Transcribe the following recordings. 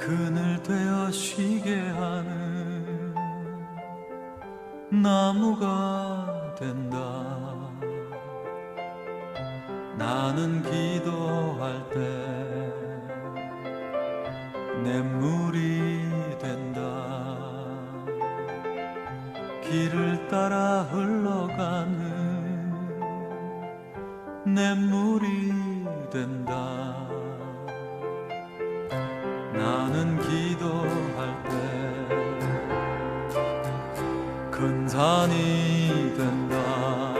그늘 되어 쉬게 하는 나무가 된다. 나는 기도할 때 냇물이 된다. 길을 따라 흘러가는 냇물이 된다 산이 된다.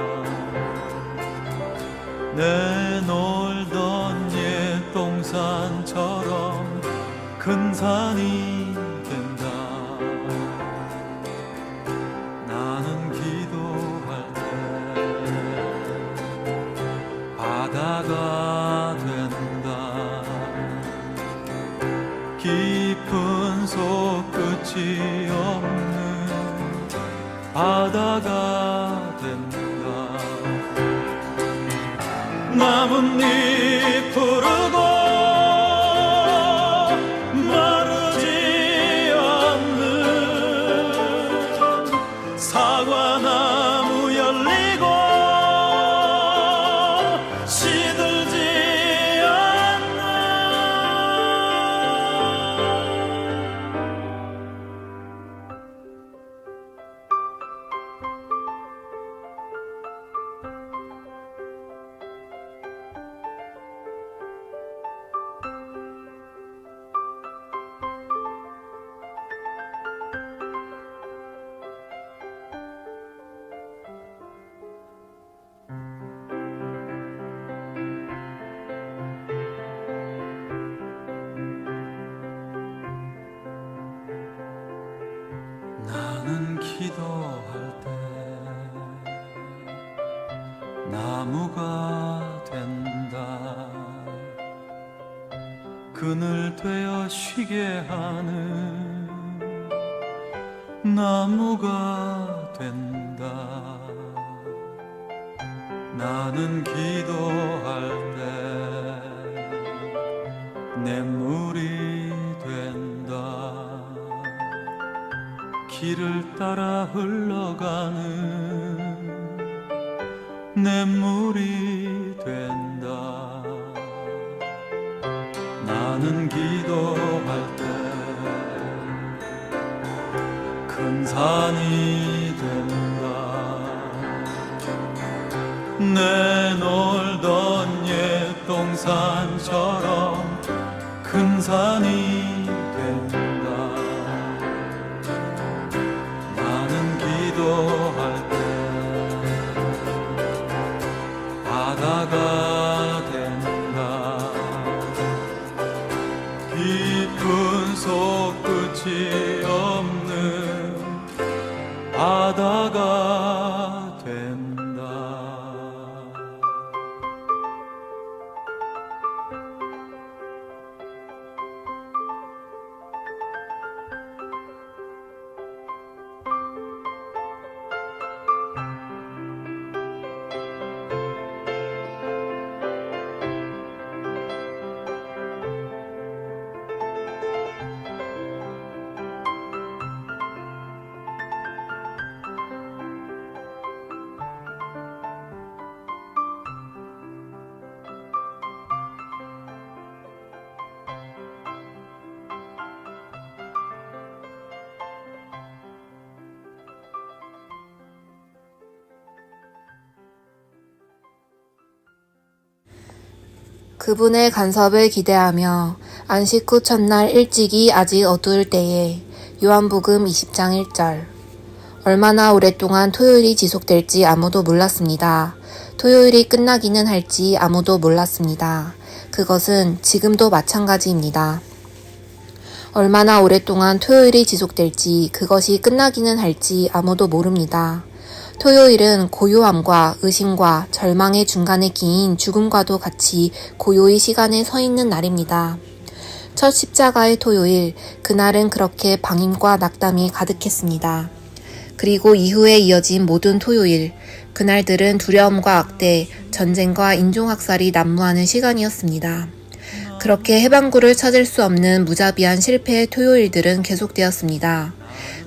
내 놀던 옛 동산처럼 큰 산이 된다. 나는 기도할 때 바다가 된다. 깊은 속 끝이 없는 바다가 된다. 나뭇잎 나무가 된다. 그늘 되어 쉬게 하는 나무가 된다. 나는 기도할 때 냇물이 된다. 길을 따라 흘러가는 냇물이 된다. 나는 기도할 때 큰 산이 된다. 내 놀던 옛 동산처럼 큰 산이 바다가 그분의 간섭을 기대하며 안식 후 첫날 일찍이 아직 어두울 때에 요한복음 20장 1절 얼마나 오랫동안 토요일이 지속될지 아무도 몰랐습니다. 토요일이 끝나기는 할지 아무도 몰랐습니다. 그것은 지금도 마찬가지입니다. 얼마나 오랫동안 토요일이 지속될지 그것이 끝나기는 할지 아무도 모릅니다. 토요일은 고요함과 의심과 절망의 중간에 끼인 죽음과도 같이 고요히 시간에 서 있는 날입니다. 첫 십자가의 토요일, 그날은 그렇게 방임과 낙담이 가득했습니다. 그리고 이후에 이어진 모든 토요일, 그날들은 두려움과 악대, 전쟁과 인종학살이 난무하는 시간이었습니다. 그렇게 해방구를 찾을 수 없는 무자비한 실패의 토요일들은 계속되었습니다.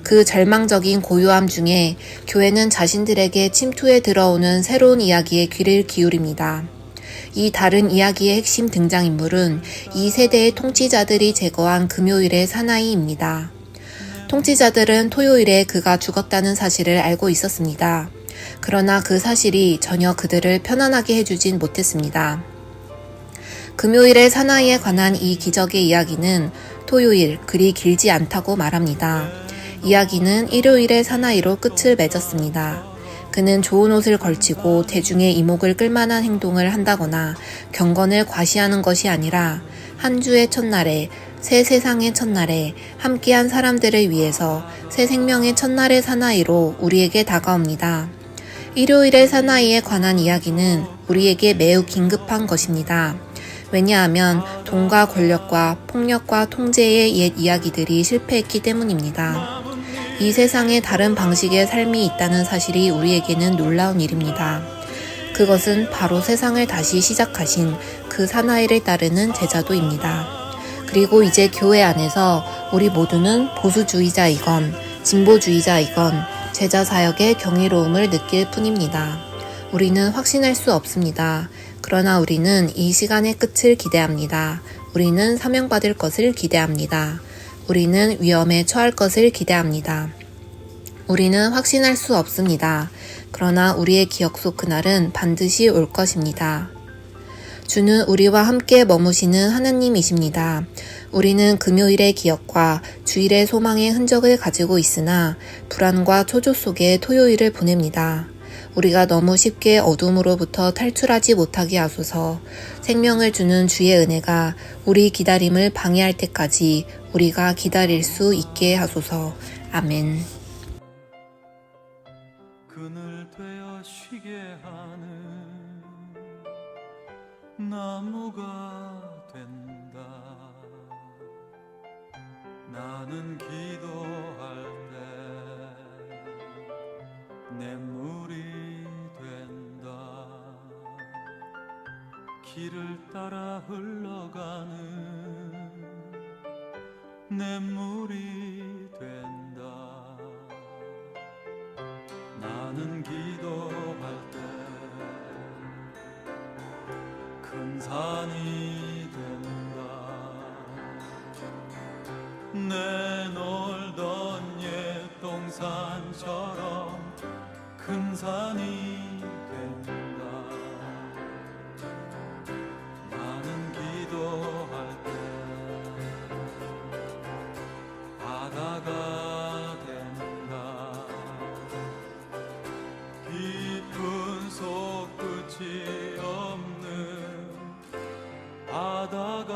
그 절망적인 고요함 중에 교회는 자신들에게 침투해 들어오는 새로운 이야기에 귀를 기울입니다. 이 다른 이야기의 핵심 등장인물은 이 세대의 통치자들이 제거한 금요일의 사나이입니다. 통치자들은 토요일에 그가 죽었다는 사실을 알고 있었습니다. 그러나 그 사실이 전혀 그들을 편안하게 해주진 못했습니다. 금요일의 사나이에 관한 이 기적의 이야기는 토요일 그리 길지 않다고 말합니다. 이야기는 일요일의 사나이로 끝을 맺었습니다. 그는 좋은 옷을 걸치고 대중의 이목을 끌만한 행동을 한다거나 경건을 과시하는 것이 아니라 한 주의 첫날에 새 세상의 첫날에 함께한 사람들을 위해서 새 생명의 첫날의 사나이로 우리에게 다가옵니다. 일요일의 사나이에 관한 이야기는 우리에게 매우 긴급한 것입니다. 왜냐하면 돈과 권력과 폭력과 통제의 옛 이야기들이 실패했기 때문입니다. 이 세상에 다른 방식의 삶이 있다는 사실이 우리에게는 놀라운 일입니다. 그것은 바로 세상을 다시 시작하신 그 사나이를 따르는 제자도입니다. 그리고 이제 교회 안에서 우리 모두는 보수주의자이건 진보주의자이건 제자 사역의 경이로움을 느낄 뿐입니다. 우리는 확신할 수 없습니다. 그러나 우리는 이 시간의 끝을 기대합니다. 우리는 사명받을 것을 기대합니다. 우리는 위험에 처할 것을 기대합니다. 우리는 확신할 수 없습니다. 그러나 우리의 기억 속 그날은 반드시 올 것입니다. 주는 우리와 함께 머무시는 하나님이십니다. 우리는 금요일의 기억과 주일의 소망의 흔적을 가지고 있으나 불안과 초조 속에 토요일을 보냅니다. 우리가 너무 쉽게 어둠으로부터 탈출하지 못하게 하소서 생명을 주는 주의 은혜가 우리 기다림을 방해할 때까지 우리가 기다릴 수 있게 하소서. 아멘. 그늘 되어 쉬게 하는 나무가 된다 나는 기도할 때냇 길을 따라 흘러가는 냇물이 된다. 나는 기도할 때 큰 산이 된다. 내 놀던 옛 동산처럼 큰 산이